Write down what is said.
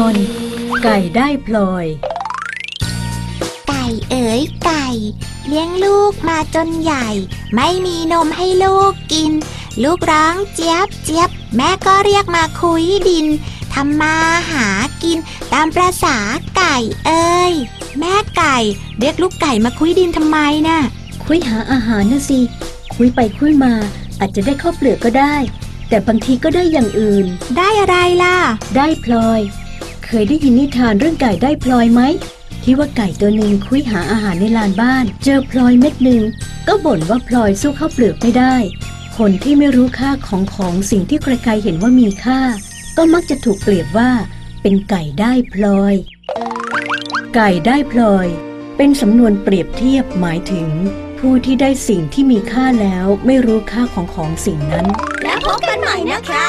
อน ไก่ได้พลอย ไก่เอ๋ยไก่ เลี้ยงลูกมาจนใหญ่ ไม่มีนมให้ลูกกิน ลูกร้องเจี๊ยบเจี๊ยบ แม่ก็เรียกมาคุยดินทำมาหากิน ตามประษาไก่เอ้ยแม่ไก่ เรียกลูกไก่มาคุยดินทำไมน่ะคุยหาอาหารนะสิ คุยไปคุยมาอาจจะได้ข้าวเปลือกก็ได้ แต่บางทีก็ได้อย่างอื่น ได้อะไรล่ะ ได้พลอย เคยได้ยินนิทานเรื่องไก่ได้พลอยไหม ที่ว่าไก่ตัวหนึ่งคุยหาอาหารในลานบ้าน เจอพลอยเม็ดหนึ่งก็บ่นว่าพลอยสู้ข้าวเปลือกไม่ได้ คนที่ไม่รู้ค่าของของสิ่งที่ใครๆเห็นว่ามีค่า ก็มักจะถูกเปรียบว่า เป็นไก่ได้พลอย ไก่ได้พลอย เป็นสำนวนเปรียบเทียบหมายถึง ผู้ที่ได้สิ่งที่มีค่าแล้วไม่รู้ค่าของของสิ่งนั้น แล้วพบกันใหม่นะคะ